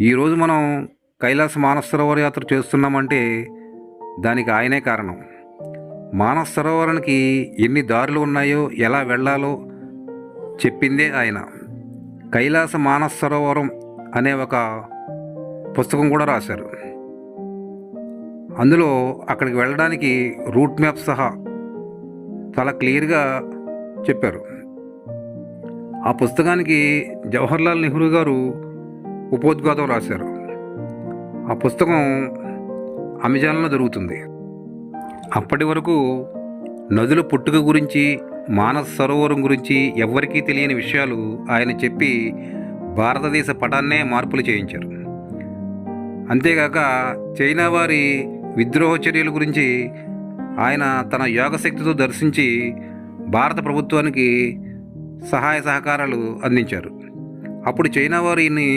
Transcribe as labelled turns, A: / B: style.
A: ఈరోజు మనం కైలాస మానసరోవర యాత్ర చేస్తున్నామంటే దానికి ఆయనే కారణం. మానస సరోవరానికి ఎన్ని దారులు ఉన్నాయో ఎలా వెళ్ళాలో చెప్పిందే ఆయన. కైలాస మానస సరోవరం అనే ఒక పుస్తకం కూడా రాశారు. అందులో అక్కడికి వెళ్ళడానికి రూట్ మ్యాప్ సహా చాలా క్లియర్గా చెప్పారు. ఆ పుస్తకానికి జవహర్లాల్ నెహ్రూ గారు ఉపోద్ఘాతం రాశారు. ఆ పుస్తకం అమెజాన్లో దొరుకుతుంది. అప్పటి వరకు నదుల పుట్టుక గురించి మానస సరోవరం గురించి ఎవ్వరికీ తెలియని విషయాలు ఆయన చెప్పి భారతదేశ పటాన్నే మార్పులు చేయించారు. అంతేగాక చైనా వారి విద్రోహ చర్యల గురించి ఆయన తన యోగశక్తితో దర్శించి భారత ప్రభుత్వానికి సహాయ సహకారాలు అందించారు. అప్పుడు చైనా వారు ఈయన్ని